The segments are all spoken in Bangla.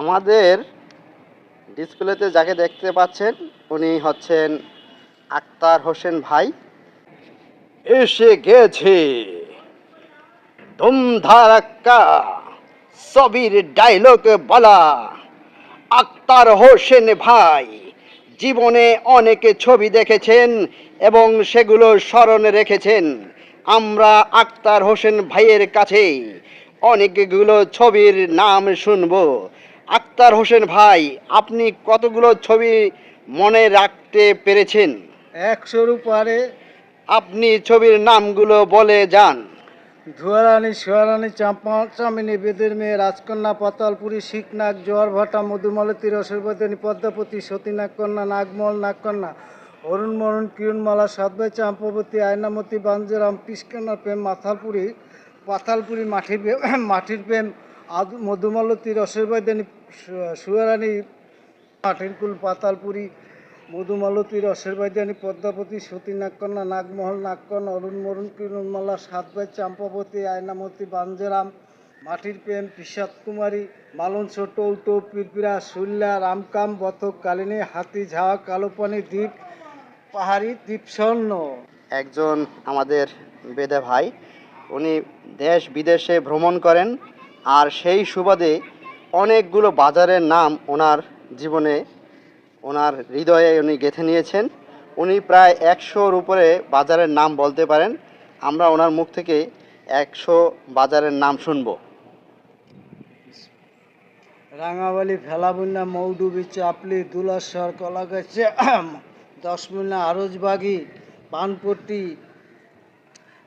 আমাদের ডিসপ্লেতে যাকে দেখতে পাচ্ছেন, উনি হচ্ছেন আক্তার হোসেন ভাই। এসে গেছে। ধুমধারাক্কা সবির ডায়লগ বলা। আক্তার হোসেন ভাই জীবনে অনেক ছবি দেখেছেন এবং সেগুলো স্মরণে রেখেছেন। আমরা আক্তার হোসেন ভাইয়ের কাছে অনেকগুলো ছবির নাম শুনব। আক্তার হোসেন ভাই আপনি কতগুলো ছবি মনে রাখতে পেরেছেন? একশোর উপরে। আপনি ছবির নামগুলো বলে যান। ধুয়ারানী সোয়ারানী চাম্পা চামিনী বেদের মেয়ে রাজকন্যা পাতালপুরী শিখনাগ জোয়ার ভাটা মধুমালতী রসরবদনী পদ্মাপতি সতীনাগ কন্যা নাগমল নাগকন্যা অরুণ মরুণ কিরণমালা সাতবাই চাম্পাবতী আয়নামতি বাঞ্জরাম পিসকান্না প্রেম মাথালপুরি পাতালপুরি মাটির প্রেম মাটির প্রেম আদু মধুমালতী রসরবদনী সুয়ারানী মাটির কুল পাতালপুরি, মধুমালতী রসের বাইদানি পদ্মাবতী সতী নাগকন্যা নাগমহল নাগকন্যা অরুণ মরুণ কিরণমালা সাতবাই, চাম্পাবতী, আয়নামতী, বাঞ্জেরাম, মাটির প্রেম পিসাদ কুমারী, মালন ছোট, উটো, পিরপিরা শুল্লা রামকাম, বথক, কালিনী, হাতি ঝাওয়া কালোপানি, দ্বীপ, পাহাড়ি দ্বীপ স্বর্ণ একজন আমাদের বেদে ভাই, উনি দেশ বিদেশে ভ্রমণ করেন। আর সেই সুবাদে অনেকগুলো বাজারের নাম ওনার জীবনে, ওনার হৃদয়ে উনি গেঁথে নিয়েছেন। উনি প্রায় একশোর উপরে বাজারের নাম বলতে পারেন। আমরা ওনার মুখ থেকে একশো বাজারের নাম শুনব। রাঙাবালি ভেলাবন্যা মৌডুবি, চাপলি দুলাশ্বর কলাগাছে দশমিনা আরজবাগি পানপট্টি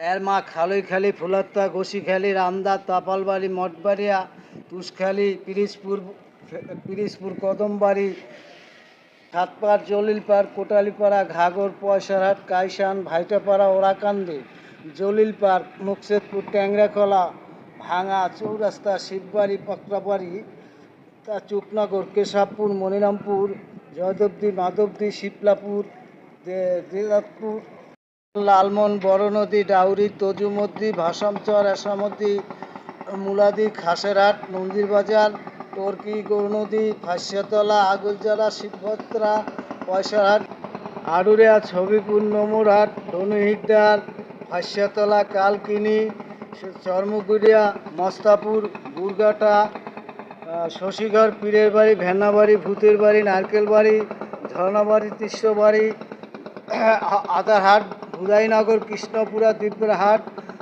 এর মা খালই খালি, ফুলাত্তা গোসিখালি রামদা, তাপালবাড়ি, মঠবাড়িয়া, তুষখালি পিরিজপুর পিরিজপুর কদমবাড়ি সাতপাড় জলিলপাড়, কোটালিপাড়া, ঘাগর, পয়সারহাট, কাইসান, ভাইটাপাড়া, ওরাকান্দি, জলিলপাড়, মুকসেদপুর, ট্যাংরাখলা, ভাঙা, চৌরাস্তা, শিববাড়ি পাকড়াবাড়ি তা চুপনগর, কেশবপুর, মনিরামপুর, জয়দেবদী, মাধবদী, শিবলাপুর, দে- দেদাতপুর লালমন বড় নদী ডাউরি তজুমদ্দি ভাসামচর এসামদ্দি মুলাদি, খাসেরহাট মন্দিরবাজার টর্কি, গৌরনদী ফাঁসিয়াতলা আগলজারা শিবভদ্রা, পয়সারহাট, আড়ুরিয়া ছবিপুর নমুরহাট, ধনুহিকদার ফাঁসিয়াতলা কালকিনি চর্মগুড়িয়া মস্তাপুর বুরগাটা শশীঘর, পীরের বাড়ি, ভেন্নাবাড়ি, ভূতের বাড়ি, নারকেল বাড়ি, ঝর্ণাবাড়ি তিস্রবাড়ি আদারহাট ভুদাইনগর কৃষ্ণপুরা দিব্যরহাট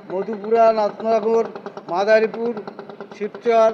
মধুপুরা নাথনগর মাদারীপুর শিবচর